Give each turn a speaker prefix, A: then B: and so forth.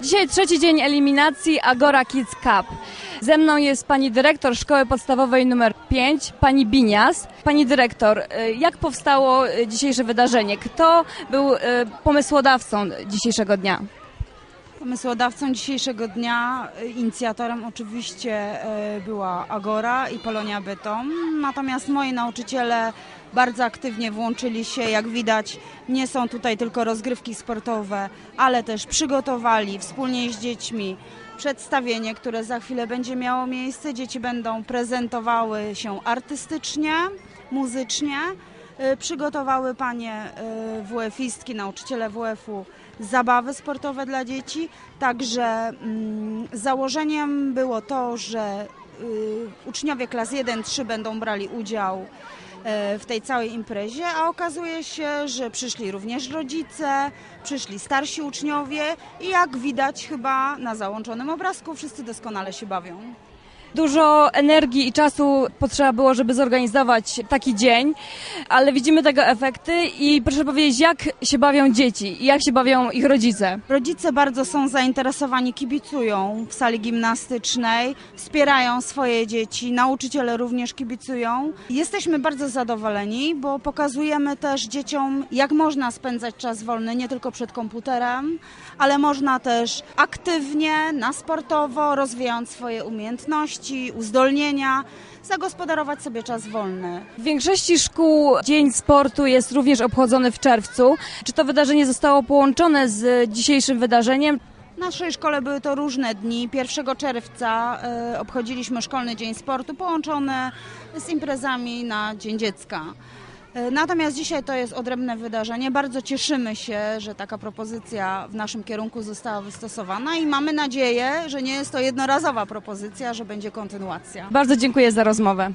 A: Dzisiaj trzeci dzień eliminacji Agora Kids Cup. Ze mną jest pani dyrektor szkoły podstawowej nr 5, pani Binias. Pani dyrektor, y, jak powstało y, dzisiejsze wydarzenie? Kto był y, pomysłodawcą dzisiejszego dnia?
B: Pomysłodawcą dzisiejszego dnia, inicjatorem oczywiście była Agora i Polonia Bytom, natomiast moi nauczyciele bardzo aktywnie włączyli się, jak widać nie są tutaj tylko rozgrywki sportowe, ale też przygotowali wspólnie z dziećmi przedstawienie, które za chwilę będzie miało miejsce. Dzieci będą prezentowały się artystycznie, muzycznie. Y, Przygotowały panie y, WF-istki, nauczyciele WF-u zabawy sportowe dla dzieci. Także mm, założeniem było to, że y, uczniowie klas 1-3 będą brali udział w tej całej imprezie, a okazuje się, że przyszli również rodzice, przyszli starsi uczniowie i jak widać chyba na załączonym obrazku wszyscy doskonale się bawią.
A: Dużo energii i czasu potrzeba było, żeby zorganizować taki dzień, ale widzimy tego efekty i proszę powiedzieć, jak się bawią dzieci i jak się bawią ich rodzice.
B: Rodzice bardzo są zainteresowani, kibicują w sali gimnastycznej, wspierają swoje dzieci, nauczyciele również kibicują. Jesteśmy bardzo zadowoleni, bo pokazujemy też dzieciom, jak można spędzać czas wolny nie tylko przed komputerem, ale można też aktywnie, na sportowo, rozwijając swoje umiejętności, uzdolnienia, zagospodarować sobie czas wolny.
A: W większości szkół Dzień Sportu jest również obchodzony w czerwcu. Czy to wydarzenie zostało połączone z dzisiejszym wydarzeniem?
B: W naszej szkole były to różne dni. 1 czerwca e, obchodziliśmy Szkolny Dzień Sportu połączony z imprezami na Dzień Dziecka. E, Natomiast dzisiaj to jest odrębne wydarzenie. Bardzo cieszymy się, że taka propozycja w naszym kierunku została wystosowana i mamy nadzieję, że nie jest to jednorazowa propozycja, że będzie kontynuacja.
A: Bardzo dziękuję za rozmowę.